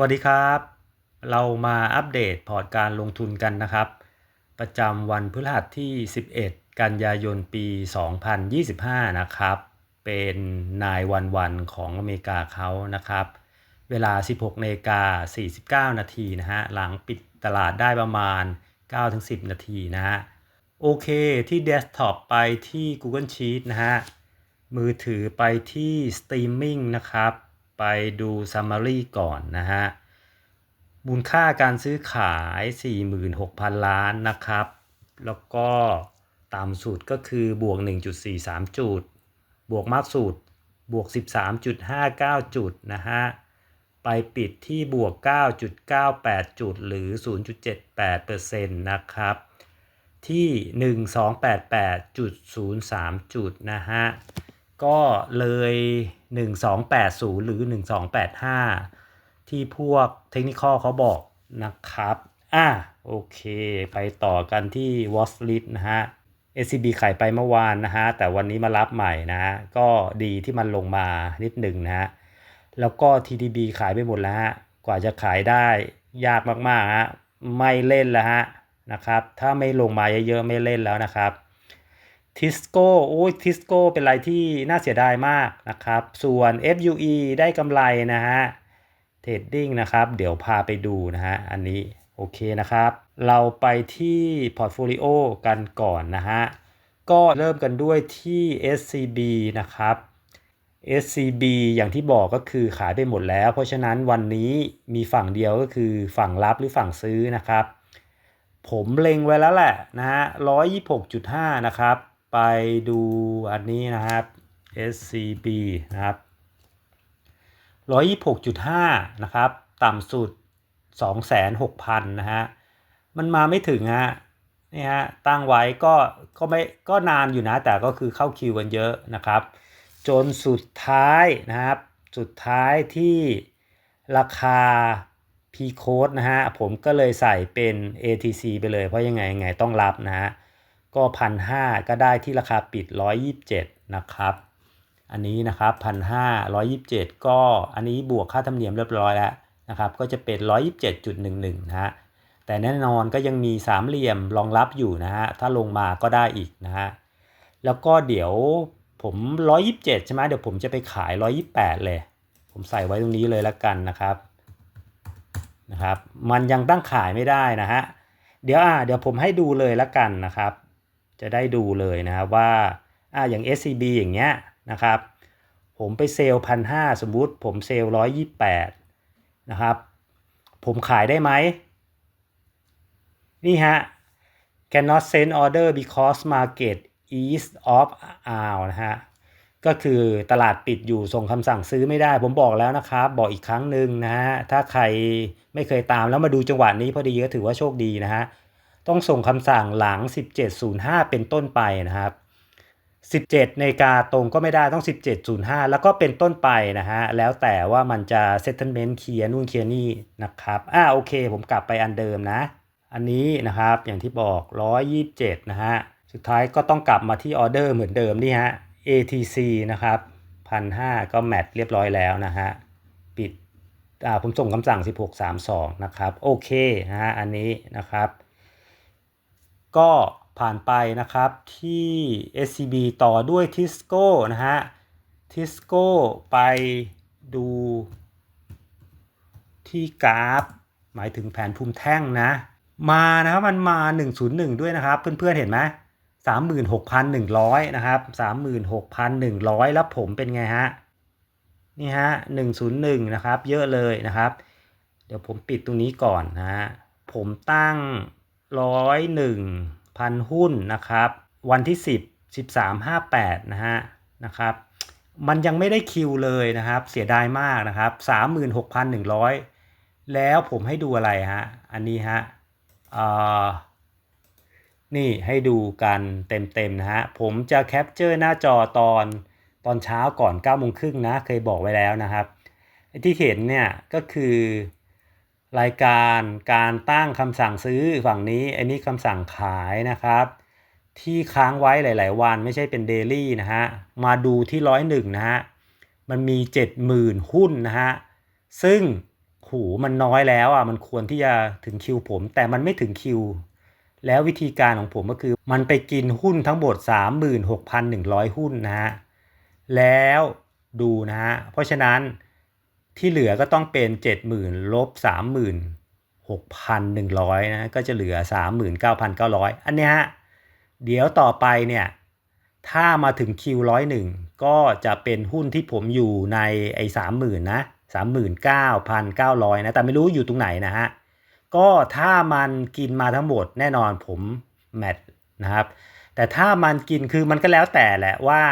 วัสดีครับ เรามาอัปเดตพอร์ตการลงทุนกันนะครับ ประจำวันพฤหัสที่ 11 กันยายนปี 2025 นะครับ เป็นนายวันวันของอเมริกาเขานะครับ เวลา 16นาฬิกา49 นาทีนะฮะ หลังปิดตลาดได้ประมาณ 9-10 นาทีนะฮะ โอเคที่เดสก์ท็อปไปที่ Google Sheet นะฮะ มือถือไปที่ Streaming นะครับ ไปดู Summary ก่อนนะฮะมูลค่าการซื้อขาย 46,000 ล้านนะครับ แล้วก็ต่ำสุดก็คือบวก 1.43 จุด บวกมากสุดบวก 13.59 จุดนะฮะ ไปปิดที่บวก 9.98 จุดหรือ 0.78%นะครับ ที่ 1288.03 จุดนะฮะ ก็เลย 1280 หรือ 1285 ที่พวกเทคนิคเขาบอกนะครับ อะโอเค ไปต่อกันที่ Watch List นะฮะ SCB ขายไปเมื่อวานนะฮะ แต่วันนี้มารับใหม่นะฮะ ก็ดีที่มันลงมานิดหนึ่งนะฮะ แล้วก็ TDB ขายไปหมดแล้วฮะ กว่าจะขายได้ยากมากๆฮะ ไม่เล่นแล้วฮะนะครับ ถ้าไม่ลงมาเยอะๆไม่เล่นแล้วนะครับ ทิสโก้โอ้ยทิสโก้เป็นอะไรที่น่าเสียดายมากนะครับ ส่วน FUE ได้กำไรนะฮะเทรดดิ้งนะครับ เดี๋ยวพาไปดูนะฮะ อันนี้โอเคนะครับ เราไปที่พอร์ตโฟลิโอกันก่อนนะฮะ ก็เริ่มกันด้วยที่ SCB นะครับ SCB อย่างที่บอกก็คือขายไปหมดแล้ว เพราะฉะนั้นวันนี้มีฝั่งเดียวก็คือฝั่งรับหรือฝั่งซื้อนะครับ ผมเล็งไว้แล้วแหละนะฮะ126.5 นะครับ ไปดูอันนี้นะครับ SCB นะครับ126.5 นะครับ ต่ำสุด 26,000 นะฮะ มันมาไม่ถึงฮะ นี่ฮะ ตั้งไว้ก็ก็ไม่ก็นานอยู่นะ แต่ก็คือเข้าคิวกันเยอะนะครับ จนสุดท้ายนะครับ สุดท้ายที่ราคา P code นะฮะ ผมก็เลยใส่เป็น ATC ไปเลย เพราะยังไงยังไงต้องรับนะฮะ ก็พันห้าก็ได้ที่ราคาปิด 127 นะครับ อันนี้นะครับพันห้าร้อยยิบเจ็ดก็อันนี้บวกค่าธรรมเนียมเรียบร้อยแล้วนะครับก็จะเป็นร้อยยิบเจ็ดจุดหนึ่งหนึ่งนะฮะแต่แน่นอนก็ยังมีสามเหลี่ยมรองรับอยู่นะฮะถ้าลงมาก็ได้อีกนะฮะแล้วก็เดี๋ยวผมร้อยยิบเจ็ดใช่ไหมเดี๋ยวผมจะไปขายร้อยยิบแปดเลย ผมใส่ไว้ตรงนี้เลยแล้วกันนะครับนะครับ มันยังตั้งขายไม่ได้นะฮะเดี๋ยวอ่าเดี๋ยวผมให้ดูเลยแล้วกันนะครับ จะได้ดูเลยนะครับว่าอ่าอย่าง SCB อย่างเงี้ยนะครับ ผมไปเซลล์พันห้าสมมุติผมเซลล์ร้อยยี่แปดนะครับ ผมขายได้ไหม นี่ฮะ cannot send order because market is off hour นะฮะ ก็คือตลาดปิดอยู่ส่งคำสั่งซื้อไม่ได้ ผมบอกแล้วนะครับ บอกอีกครั้งหนึ่งนะฮะ ถ้าใครไม่เคยตามแล้วมาดูจังหวะนี้พอดีก็ถือว่าโชคดีนะฮะ ต้องส่งคำสั่งหลัง 17.05 เป็นต้นไปนะครับ 17 ในกาตรงก็ไม่ได้ต้อง 17.05 แล้วก็เป็นต้นไปนะฮะ แล้วแต่ว่ามันจะ settlement เคลียร์นู่นเคลียร์นี่นะครับอ่าโอเค ผมกลับไปอันเดิมนะ อันนี้นะครับอย่างที่บอก 127 นะฮะ สุดท้ายก็ต้องกลับมาที่ออเดอร์เหมือนเดิมนี่ฮะ ATC นะครับ1,500 ก็แมทเรียบร้อยแล้วนะฮะ ปิดอ่าผมส่งคำสั่ง 1632 นะครับ โอเคนะฮะอันนี้นะครับ ก็ผ่านไปนะครับที่ SCB ต่อด้วย Tisco นะฮะ Tisco ไปดูที่กราฟ หมายถึงแผนภูมิแท่งนะ มานะครับมันมา 101 ด้วยนะครับ เพื่อนๆเห็นไหม36,100 นะครับ 36,100 แล้วผมเป็นไงฮะ นี่ฮะ 101 นะครับ เยอะเลยนะครับ เดี๋ยวผมปิดตรงนี้ก่อนนะฮะ ผมตั้ง 101 พันหุ้นนะครับ วันที่ 10 13 58นะฮะนะครับ มันยังไม่ได้คิวเลยนะครับ เสียดายมากนะครับ 36,100 แล้วผมให้ดูอะไรฮะ อันนี้ฮะนี่ให้ดูกันเต็มๆนะฮะ ผมจะแคปเจอร์หน้าจอตอนตอนเช้าก่อน9โมงครึ่งนะ เคยบอกไว้แล้วนะครับ ที่เห็นเนี่ยก็คือ รายการการตั้งคำสั่งซื้อฝั่งนี้อันนี้คำสั่งขายนะครับ ที่ค้างไว้หลาย ๆ วันไม่ใช่เป็นเดลี่นะฮะ มาดูที่ร้อยหนึ่งนะฮะ มันมี 70,000 หุ้นนะฮะ ซึ่งโหมันน้อยแล้วอะมันควรที่จะถึงคิวผม แต่มันไม่ถึงคิว แล้ววิธีการของผมก็คือ มันไปกินหุ้นทั้งหมด 36,100 หุ้นนะฮะ แล้วดูนะฮะ เพราะฉะนั้น ที่เหลือก็ต้องเป็น 70,000ลบ36,100นะก็จะเหลือ 39,900 อันเนี้ยเดี๋ยวต่อไปเนี่ยถ้ามาถึงคิวร้อยหนึ่งก็จะเป็นหุ้นที่ผมอยู่ในไอ้สามหมื่นนะสามหมื่นเก้าพันเก้าร้อยนะแต่ไม่รู้อยู่ตรงไหนนะฮะก็ถ้ามันกินมาทั้งหมดแน่นอนผมแมทนะครับแต่ถ้ามันกินคือมันก็แล้วแต่แหละว่า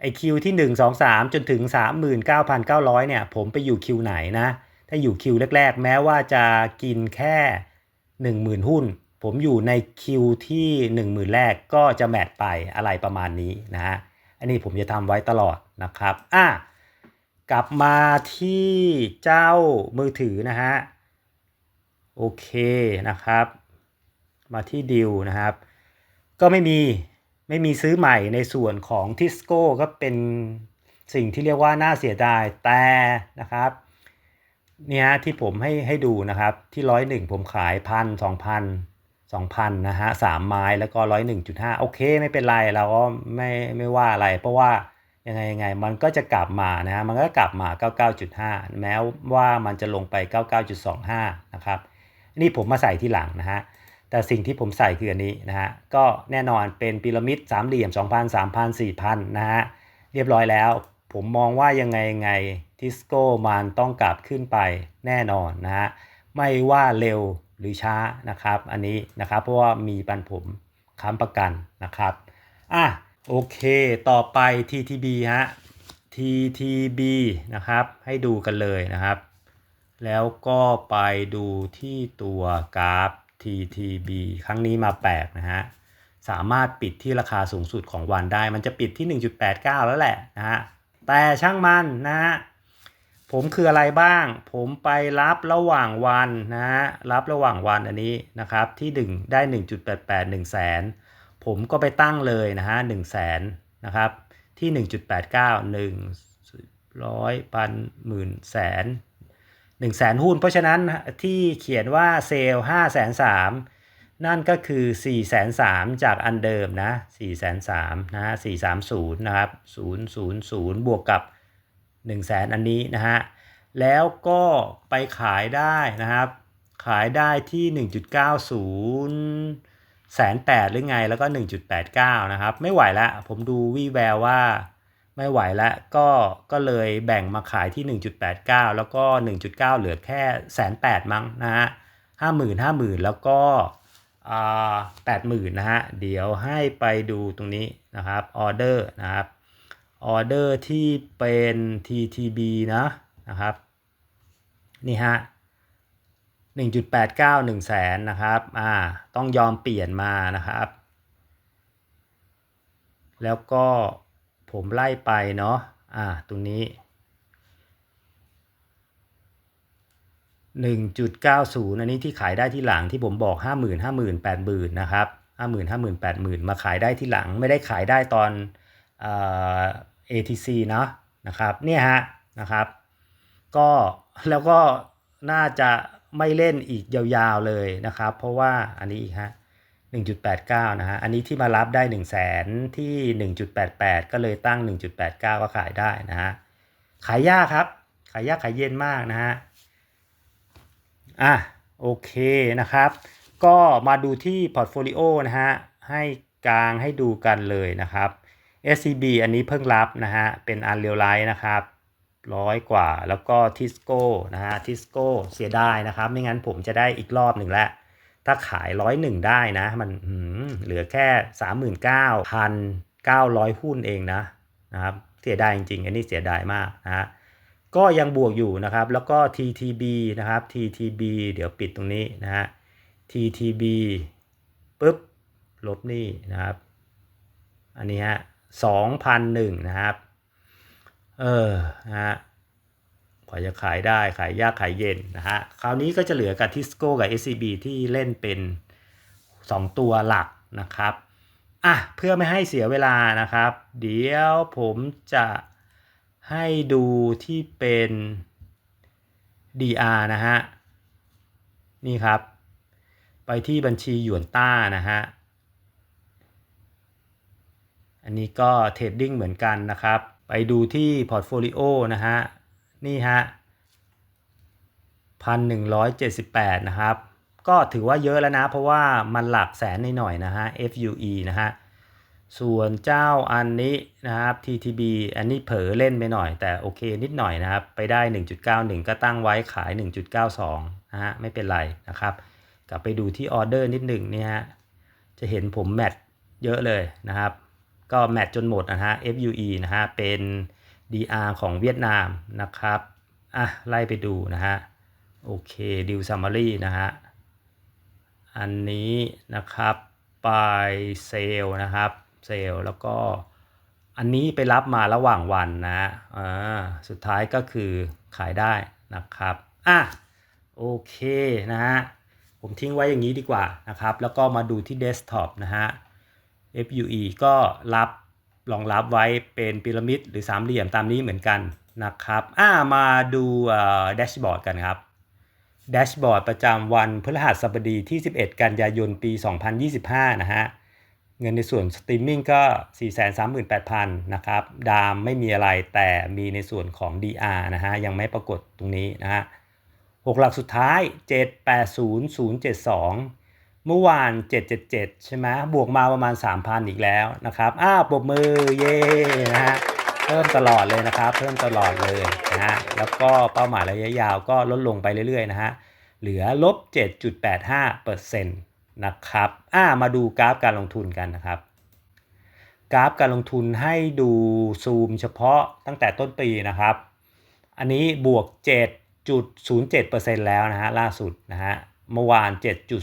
ไอคิวที่ 1 2 3 จนถึง 39,900 เนี่ย ผมไปอยู่คิวไหนนะ ถ้าอยู่คิวแรก ๆ แม้ว่าจะกินแค่ 10,000 หุ้น ผมอยู่ในคิวที่ 10,000 แรกก็จะแมทไปอะไรประมาณนี้นะฮะ อันนี้ผมจะทำไว้ตลอดนะครับ อะ กลับมาที่เจ้ามือถือนะฮะ โอเคนะครับ มาที่ดิวนะครับ ก็ไม่มี ไม่มีซื้อใหม่ในส่วนของทิสโก้ก็เป็นสิ่งที่เรียกว่าน่าเสียดายแต่นะครับเนี่ยที่ผมให้ให้ดูนะครับที่ร้อยหนึ่งผมขายพันสองพันสองพันนะฮะสามไม้แล้วก็ร้อยหนึ่งจุดห้าโอเคไม่เป็นไรเราก็ไม่ไม่ว่าอะไร เพราะว่ายังไงยังไงมันก็จะกลับมานะฮะมันก็กลับมา 99.5 แม้ว่ามันจะลงไป 99.25 นะครับนี่ผมมาใส่ที่หลังนะฮะ แต่สิ่งที่ผมใส่คืออันนี้นะฮะ ก็แน่นอนเป็นพีระมิดสามเหลี่ยม 2,000 3,000 4,000 นะฮะ เรียบร้อยแล้ว ผมมองว่ายังไงยังไงทิสโก้มันต้องกลับขึ้นไปแน่นอนนะฮะ ไม่ว่าเร็วหรือช้านะครับ อันนี้นะครับ เพราะว่ามีปันผมค้ำประกันนะครับ อะ โอเค ต่อไป TTB ฮะ TTB นะครับ ให้ดูกันเลยนะครับ แล้วก็ไปดูที่ตัวกราฟ TTB ครั้งนี้มาแปลกนะฮะ สามารถปิดที่ราคาสูงสุดของวันได้ มันจะปิดที่ 1.89 แล้วแหละนะฮะ แต่ช่างมันนะฮะ ผมคืออะไรบ้าง ผมไปรับระหว่างวันนะฮะ รับระหว่างวันอันนี้นะครับ ที่ 1 ได้ 1.88 1แสน ผมก็ไปตั้งเลยนะฮะ1แสนนะครับ ที่ 1.89 1ร้อยพันหมื่นแสน 1 0 0 0 0แสนหุ้น เพราะฉะนั้นที่เขียนว่าเซลล์5 3 0 0 0นั่นก็คือ4 3 0 0 0จากอันเดิมนะ4 3 0 0 0นะฮะ430นะครับ000บวกกับ1 0 0 0 0แสนอันนี้นะฮะแล้วก็ไปขายได้นะครับ ขายได้ที่ 1.90แสนแปดหรือไงแล้วก็ 1.89 นะครับ ไม่ไหวแล้วผมดูวีแววว่า ไม่ไหวแล้วก็ก็เลยแบ่งมาขายที่ 1.89 แล้วก็ 1.9 เหลือแค่แสนแปดมั้งนะฮะห้าหมื่นห้าหมื่นแล้วก็แปดหมื่นนะฮะ เดี๋ยวให้ไปดูตรงนี้นะครับออเดอร์นะครับออเดอร์ที่เป็น TTB นะนะครับนี่ฮะ1.89 1แสนนะครับอ่าต้องยอมเปลี่ยนมานะครับ แล้วก็ ผมไล่ไปเนาะอ่าตรงนี้ 1.90 อันนี้ที่ขายได้ที่หลังที่ผมบอก 50,000 50,000 80,000นะครับ50,000 50,000 80,000 มาขายได้ที่หลังไม่ได้ขายได้ตอนเอ่อ ATC เนาะนะครับเนี่ยฮะนะครับ ก็แล้วก็น่าจะไม่เล่นอีกยาวๆเลยนะครับ เพราะว่าอันนี้อีกฮะ 1.89 นะฮะ อันนี้ที่มารับได้ 1 0 0 0 0แสนที่ 1.88 ก็เลยตั้ง 1.89 ก็ขายได้นะฮะ ขายยากครับ ขายยากขายเย็นมากนะฮะ อะ โอเคนะครับ ก็มาดูที่พอร์ตโฟลิโอนะฮะ ให้กลางให้ดูกันเลยนะครับ SCB อันนี้เพิ่งรับนะฮะ เป็นอันเรียวไลท์นะครับร้อยกว่า แล้วก็ทิสโก้นะฮะ ทิสโก้เสียดายนะครับ ไม่งั้นผมจะได้อีกรอบหนึ่งแล้ว ถ้าขายร้อยหนึ่งได้นะ มันเหลือแค่สามหมื่นเก้าพันเก้าร้อยหุ้นเองนะนะครับเสียดายจริงๆ อันนี้เสียดายมากนะฮะก็ยังบวกอยู่นะครับ แล้วก็ TTB นะครับ TTB เดี๋ยวปิดตรงนี้นะฮะ TTB ปุ๊บ ลบนี่นะครับ อันนี้ฮะสองพันหนึ่งนะครับ เออนะฮะ กว่าจะขายได้ขายยากขายเย็นนะฮะ คราวนี้ก็จะเหลือกับทิสโก้กับ SCB ที่เล่นเป็น 2 ตัวหลักนะครับ อะ เพื่อไม่ให้เสียเวลานะครับ เดี๋ยวผมจะให้ดูที่เป็น DR นะฮะ นี่ครับ ไปที่บัญชีหยวนต้านะฮะ อันนี้ก็เทรดดิ้งเหมือนกันนะครับ ไปดูที่พอร์ตโฟลิโอนะฮะ นี่ฮะพันหนึ่งร้อยเจ็ดสิบแปดนะครับ ก็ถือว่าเยอะแล้วนะ เพราะว่ามันหลักแสนนหน่อยนะฮะ FUE นะฮะ ส่วนเจ้าอันนี้นะครับ TTB อันนี้เผลอเล่นไปหน่อย แต่โอเคนิดหน่อยนะครับ ไปได้ 1.91 ก็ตั้งไว้ขาย 1.92 นะฮะ ไม่เป็นไรนะครับ กลับไปดูที่ออเดอร์นิดหนึ่งเนี่ยฮะ จะเห็นผมแมทเยอะเลยนะครับ ก็แมทจนหมดนะฮะ FUE นะฮะ เป็น DR ของเวียดนามนะครับ อะ ไล่ไปดูนะฮะ โอเคดิวซัมมารีนะฮะ อันนี้นะครับไปเซลนะครับเซลแล้วก็อันนี้ไปรับมาระหว่างวันนะอ่าสุดท้ายก็คือขายได้นะครับ อะ โอเคนะฮะ ผมทิ้งไว้อย่างนี้ดีกว่านะครับ แล้วก็มาดูที่เดสก์ท็อปนะฮะ FUE ก็รับ รองรับไว้เป็นพีระมิดหรือสามเหลี่ยมตามนี้เหมือนกันนะครับอ่ามาดูแดชบอร์ดกันครับแดชบอร์ดประจำวันพฤหัสบดีที่ 11 กันยายนปี 2025 นะฮะ เงินในส่วนสตรีมมิ่งก็ 438,000 นะครับ ดามไม่มีอะไรแต่มีในส่วนของ DR นะฮะ ยังไม่ปรากฏตรงนี้นะฮะหกหลักสุดท้าย 780072 เมื่อวาน 777 ใช่ไหมบวกมาประมาณ 3,000 อีกแล้วนะครับ อ้าวปรบมือเย่นะฮะเพิ่มตลอดเลยนะครับ เพิ่มตลอดเลยนะฮะแล้วก็เป้าหมายระยะยาวก็ลดลงไปเรื่อยๆนะฮะเหลือลบ 7.85%นะครับอ่ามาดูกราฟการลงทุนกันนะครับ กราฟการลงทุนให้ดูซูมเฉพาะตั้งแต่ต้นปีนะครับ อันนี้บวก 7.07%แล้วนะฮะล่าสุดนะฮะ เมื่อวาน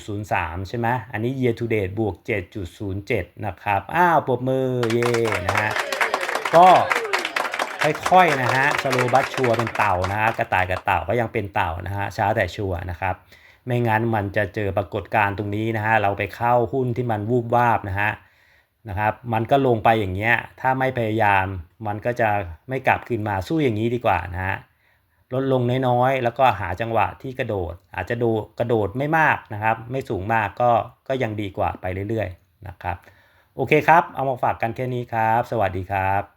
7.03 ใช่ไหมอันนี้ year to date บวก 7.07 นะครับ อ้าวปรบมือ เย่นะฮะ ก็ค่อยๆนะฮะสโลบัตชัวเป็นเต่านะฮะกระต่ายกับเต่าก็ยังเป็นเต่านะฮะช้าแต่ชัวนะครับ ไม่งั้นมันจะเจอปรากฏการณ์ตรงนี้นะฮะ เราไปเข้าหุ้นที่มันวูบวาบนะฮะนะครับ มันก็ลงไปอย่างเงี้ย ถ้าไม่พยายามมันก็จะไม่กลับคืนมาสู้อย่างนี้ดีกว่านะฮะ ลดลงน้อยๆ แล้วก็หาจังหวะที่กระโดด อาจจะโดกระโดดไม่มากนะครับ ไม่สูงมากก็ก็ยังดีกว่าไปเรื่อยๆนะครับ โอเคครับ เอามาฝากกันแค่นี้ครับ สวัสดีครับ